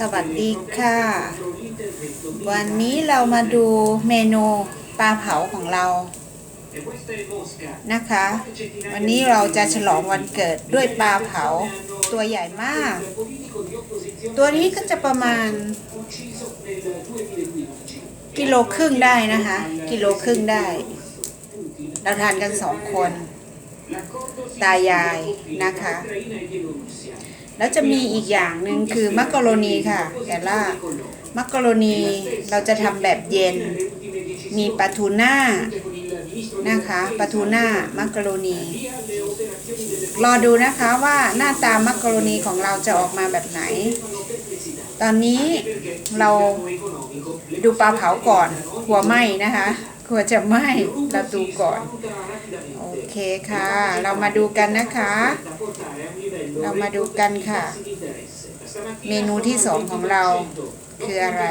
สวัสดีค่ะ วันนี้เรามาดูเมนูปลาเผาของเรานะคะ วันนี้เราจะฉลองวันเกิดด้วยปลาเผาตัวใหญ่มาก ตัวนี้ก็จะประมาณ กิโลครึ่งได้นะคะ กิโลครึ่งได้ เราทานกันสองคน ตายายนะคะ แล้วจะมีอีกอย่างหนึ่งคือมักกะโรนีค่ะแกล่ามักกะโรนีเราจะทำแบบเย็น มีปลาทูน่านะคะปลาทูน่ามักกะโรนีรอดูนะคะว่าหน้าตามักกะโรนีของเราจะออกมาแบบไหน ตอนนี้เราดูปลาเผาก่อน กลัวไหมนะคะกลัวจะไหมเราดูก่อน โอเคค่ะ เรามาดูกันนะคะ เรามาดูกันค่ะ เมนูที่สองของเราคืออะไร